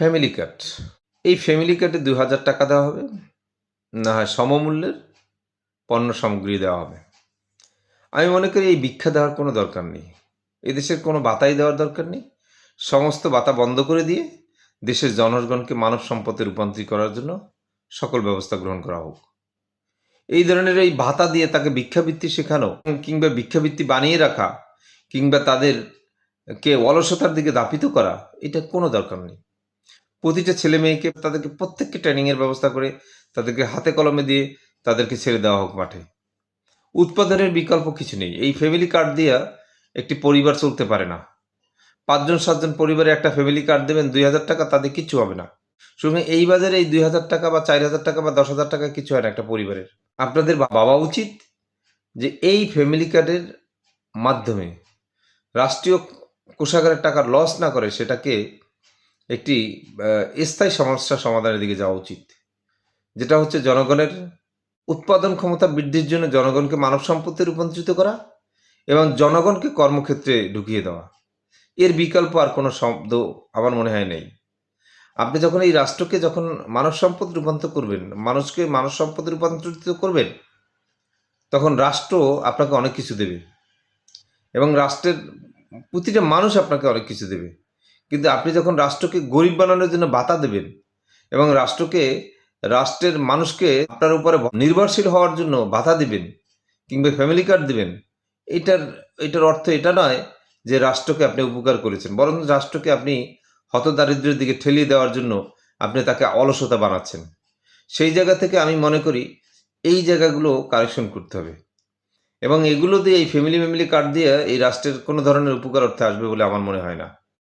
Family card এই family কার্ডে দু হাজার টাকা দেওয়া হবে। না হয় সমমূল্যের পণ্য সামগ্রী দেওয়া হবে। আমি মনে করি এই ভিক্ষা দেওয়ার কোনো দরকার নেই। এদেশের কোনো বাতাই দেওয়ার দরকার নেই। সমস্ত বাতা বন্ধ করে দিয়ে দেশের জনগণকে মানব সম্পদে রূপান্তরিত করার জন্য সকল ব্যবস্থা গ্রহণ করা হোক। এই ধরনের এই ভাতা দিয়ে তাকে ভিক্ষাবৃত্তি শেখানো কিংবা ভিক্ষাবৃত্তি বানিয়ে রাখা কিংবা তাদেরকে অলসতার দিকে দাপিত করা, এটা কোনো দরকার নেই। প্রতিটা ছেলে মেয়েকে তাদেরকে প্রত্যেককে ট্রেনিংয়ের ব্যবস্থা করে তাদেরকে হাতে কলমে দিয়ে তাদেরকে ছেড়ে দেওয়া হোক মাঠে। উৎপাদনের বিকল্প কিছু নেই। এই ফ্যামিলি কার্ড দিয়া একটি পরিবার চলতে পারে না। পাঁচজন, সাতজন পরিবারে একটা ফ্যামিলি কার্ড দেবেন, দুই হাজার টাকা তাদের কিচ্ছু হবে না। সুতরাং এই বাজারে এই দুই হাজার টাকা বা চার হাজার টাকা বা দশ হাজার টাকা কিছু হয় না একটা পরিবারের। আপনাদের বাবা উচিত যে এই ফ্যামিলি কার্ডের মাধ্যমে রাষ্ট্রীয় কোষাগারের টাকা লস না করে সেটাকে একটি স্থায়ী সমস্যা সমাধানের দিকে যাওয়া উচিত। যেটা হচ্ছে জনগণের উৎপাদন ক্ষমতা বৃদ্ধির জন্য জনগণকে মানব সম্পত্তি রূপান্তরিত করা এবং জনগণকে কর্মক্ষেত্রে ঢুকিয়ে দেওয়া। এর বিকল্প আর কোনো শব্দ আমার মনে হয় নেই। আপনি যখন এই রাষ্ট্রকে যখন মানব সম্পদ রূপান্তর করবেন, মানুষকে মানব সম্পদ রূপান্তরিত করবেন, তখন রাষ্ট্র আপনাকে অনেক কিছু দেবে এবং রাষ্ট্রের প্রতিটা মানুষ আপনাকে অনেক কিছু দেবে। কিন্তু আপনি যখন রাষ্ট্রকে গরিব বানানোর জন্য বাতা দেবেন এবং রাষ্ট্রকে, রাষ্ট্রের মানুষকে আপনার উপরে নির্ভরশীল হওয়ার জন্য বাধা দিবেন কিংবা ফ্যামিলি কার্ড দিবেন, এটার এটার অর্থ এটা নয় যে রাষ্ট্রকে আপনি উপকার করেছেন। বরং রাষ্ট্রকে আপনি হতদারিদ্র্যের দিকে ঠেলিয়ে দেওয়ার জন্য আপনি তাকে অলসতা বানাচ্ছেন। সেই জায়গা থেকে আমি মনে করি এই জায়গাগুলো কারেকশন করতে হবে। এবং এগুলো দিয়ে এই ফ্যামিলি ফ্যামিলি কার্ড দিয়ে এই রাষ্ট্রের কোনো ধরনের উপকার অর্থে আসবে বলে আমার মনে হয় না।